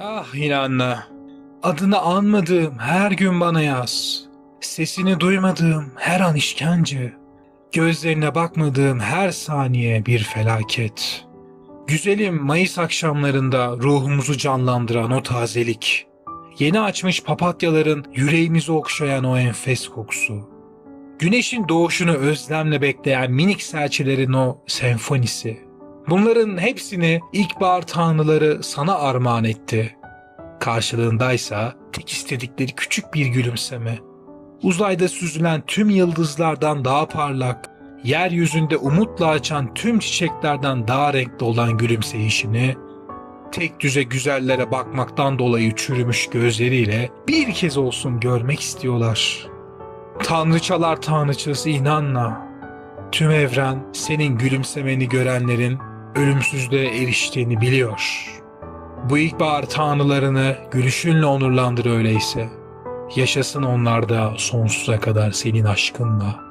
Ah inanla. Adını anmadığım her gün bana yaz. Sesini duymadığım her an işkence. Gözlerine bakmadığım her saniye bir felaket. Güzelim Mayıs akşamlarında ruhumuzu canlandıran o tazelik. Yeni açmış papatyaların yüreğimizi okşayan o enfes kokusu. Güneşin doğuşunu özlemle bekleyen minik serçelerin o senfonisi. Bunların hepsini ilkbahar tanrıları sana armağan etti. Karşılığındaysa tek istedikleri küçük bir gülümseme. Uzayda süzülen tüm yıldızlardan daha parlak, yeryüzünde umutla açan tüm çiçeklerden daha renkli olan gülümseyişini, tek düze güzellere bakmaktan dolayı çürümüş gözleriyle bir kez olsun görmek istiyorlar. Tanrıçalar tanrıçası inanla. Tüm evren senin gülümsemeni görenlerin ölümsüzlüğe eriştiğini biliyor. Bu ilkbahar tanrılarını gülüşünle onurlandır öyleyse. Yaşasın onlar da sonsuza kadar senin aşkınla.